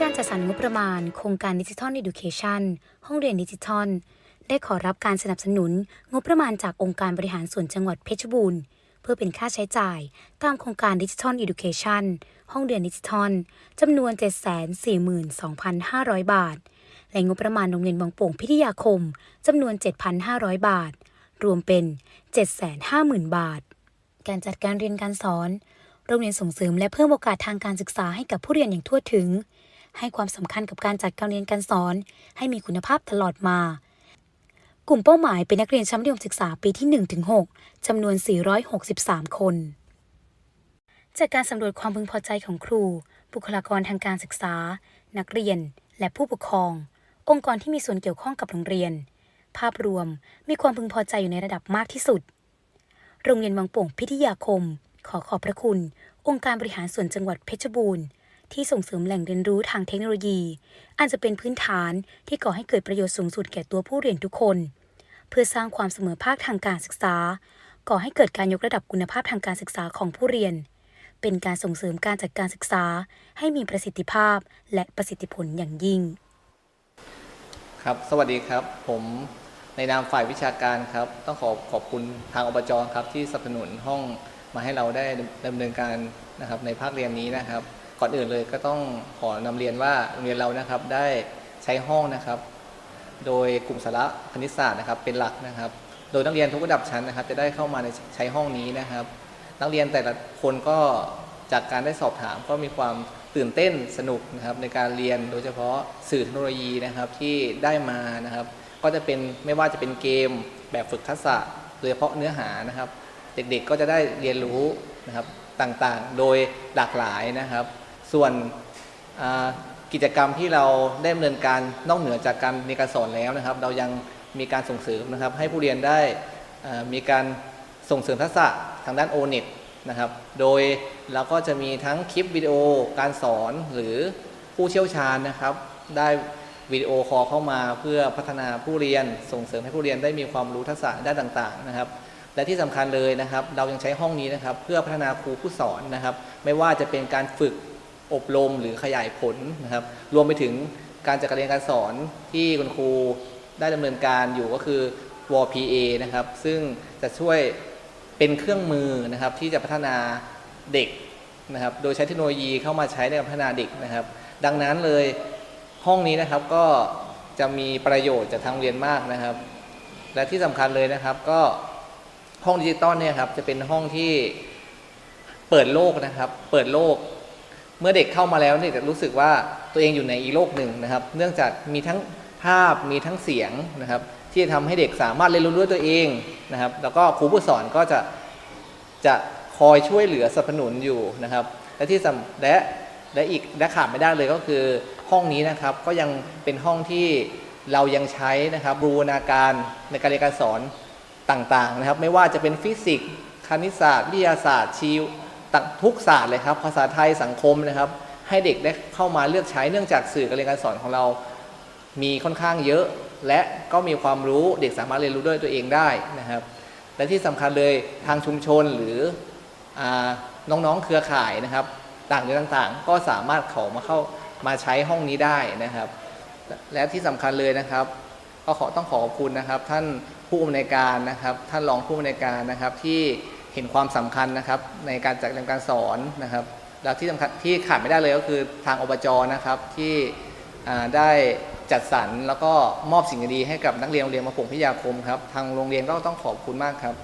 การจัดสรรงบประมาณ โครงการดิจิทัล Education ห้องเรียนดิจิทัล ได้ขอรับการสนับสนุนงบประมาณจากองค์การบริหารส่วนจังหวัดเพชรบูรณ์ เพื่อเป็นค่าใช้จ่ายตามโครงการดิจิทัล Education ห้องเรียนดิจิทัลจำนวน 742,500 บาท และงบประมาณโรงเรียนวังโป่งพิทยาคมจำนวน 7,500 บาท รวมเป็น 750,000 บาท การจัดการเรียนการสอน โรงเรียนส่งเสริมและเพิ่มโอกาสทางการศึกษาให้กับผู้เรียนอย่างทั่วถึง ให้ความสำคัญกับการจัดการเรียนการสอน ให้มีคุณภาพตลอดมา กลุ่มเป้าหมายเป็นนักเรียนชั้นมัธยมศึกษาปีที่ 1-6จำนวน 463 คน จากการสำรวจความพึงพอใจของครู บุคลากรทางการศึกษา นักเรียน และผู้ปกครอง องค์กรที่มีส่วนเกี่ยวข้องกับโรงเรียน ภาพรวมมีความพึงพอใจอยู่ในระดับมากที่สุด โรงเรียนวังโป่งพิทยาคม ขอขอบพระคุณ องค์การบริหารส่วนจังหวัดเพชรบูรณ์ ที่ส่งเสริมแหล่งเรียนรู้ทางเทคโนโลยี อันจะเป็นพื้นฐานที่ก่อให้เกิดประโยชน์สูงสุดแก่ตัวผู้เรียนทุกคน เพื่อสร้างความเสมอภาคทางการศึกษา ก่อให้เกิดการยกระดับคุณภาพทางการศึกษาของผู้เรียน เป็นการส่งเสริมการจัดการศึกษา ให้มีประสิทธิภาพและประสิทธิผลอย่างยิ่ง ครับ สวัสดีครับ ผมในนามฝ่ายวิชาการครับ ต้องขอขอบคุณทางอบจครับที่สนับสนุนห้องมาให้เราได้ดำเนินการนะครับในภาคเรียนนี้นะครับ ก่อนอื่นเลยก็ต้องขอนำเรียนว่าโรงเรียนเรานะครับได้ใช้ห้องนะครับ โดยกลุ่มสาระคณิตศาสตร์นะครับเป็นหลักนะครับ โดยนักเรียนทุกระดับชั้นนะครับ จะได้เข้ามาในใช้ห้องนี้นะครับ นักเรียนแต่ละคนก็จากการได้สอบถามก็มีความตื่นเต้นสนุกนะครับในการเรียนโดยเฉพาะสื่อเทคโนโลยีนะครับที่ได้มานะครับ ก็จะเป็นไม่ว่าจะเป็นเกมแบบฝึกทักษะโดยเฉพาะเนื้อหานะครับ เด็กๆก็จะได้เรียนรู้นะครับต่างๆ โดยหลากหลายนะครับ ส่วนกิจกรรมที่เราได้ดำเนินการนอกเหนือจากการในการสอนแล้วนะครับ เรายังมีการส่งเสริมนะครับ ให้ผู้เรียนได้มีการส่งเสริมทักษะทางด้านโอเน็ตนะครับ โดยเราก็จะมีทั้งคลิปวิดีโอการสอนหรือผู้เชี่ยวชาญนะครับ ได้วิดีโอคอลเข้ามาเพื่อพัฒนาผู้เรียนส่งเสริมให้ผู้เรียนได้มีความรู้ทักษะด้านต่างๆนะครับ และที่สำคัญเลยนะครับ เรายังใช้ห้องนี้นะครับ เพื่อพัฒนาครูผู้สอนนะครับ ไม่ว่าจะเป็นการฝึก อบรมหรือขยายผลนะครับ รวมไปถึงการจัดการเรียนการสอนที่คุณครูได้ดำเนินการอยู่ก็คือ w p a นะครับ ซึ่งจะช่วยเป็นเครื่องมือนะครับที่จะพัฒนาเด็กนะครับ โดยใช้เทคโนโลยีเข้ามาใช้ในการพัฒนาเด็กนะครับ ดังนั้นเลยห้องนี้นะครับก็จะมีประโยชน์จากทางเรียนมากนะครับ และที่สำคัญเลยนะครับก็ห้องดิจิตอลเนี่ยครับจะเป็นห้องที่เปิดโลกนะครับ เปิดโลก เมื่อเด็กเข้ามาแล้วเนี่ยจะรู้สึกว่าตัวเองอยู่ในอีกโลกหนึ่งนะครับ เนื่องจากมีทั้งภาพมีทั้งเสียงนะครับ ที่จะทำให้เด็กสามารถเรียนรู้ด้วยตัวเองนะครับ แล้วก็ครูผู้สอนก็จะจะคอยช่วยเหลือสนับสนุนอยู่นะครับ และที่สำและและอีกและขาดไม่ได้เลยก็คือห้องนี้นะครับก็ยังเป็นห้องที่เรายังใช้นะครับบูรณาการในการเรียนการสอนต่างๆนะครับ ไม่ว่าจะเป็นฟิสิกส์คณิตศาสตร์ วิทยาศาสตร์ชีว ทุกศาสตร์เลยครับ ภาษาไทยสังคมนะครับ ให้เด็กได้เข้ามาเลือกใช้เนื่องจากสื่อการเรียนการสอนของเรา มีค่อนข้างเยอะ และก็มีความรู้เด็กสามารถเรียนรู้ด้วยตัวเองได้นะครับ และที่สำคัญเลยทางชุมชนหรืออน้องๆเครือข่ายนะครับ ต่างๆต่างๆ ก็สามารถเขามาเข้ามาใช้ห้องนี้ได้นะครับ และที่สำคัญเลยนะครับ ก็ขอต้องขอขอบคุณนะครับ ท่านผู้อำนวยการนะครับ ท่านรองผู้อำนวยการนะครับที่ เห็นความสำคัญนะครับ ในการจัดการการสอนนะครับ แล้วที่สำคัญที่ขาดไม่ได้เลยก็คือทางอบจนะครับที่ได้จัดสรรแล้วก็มอบสิ่งดีให้กับนักเรียนโรงเรียนมาผงพิทยาคมครับทางโรงเรียนก็ต้องขอบคุณมากครับ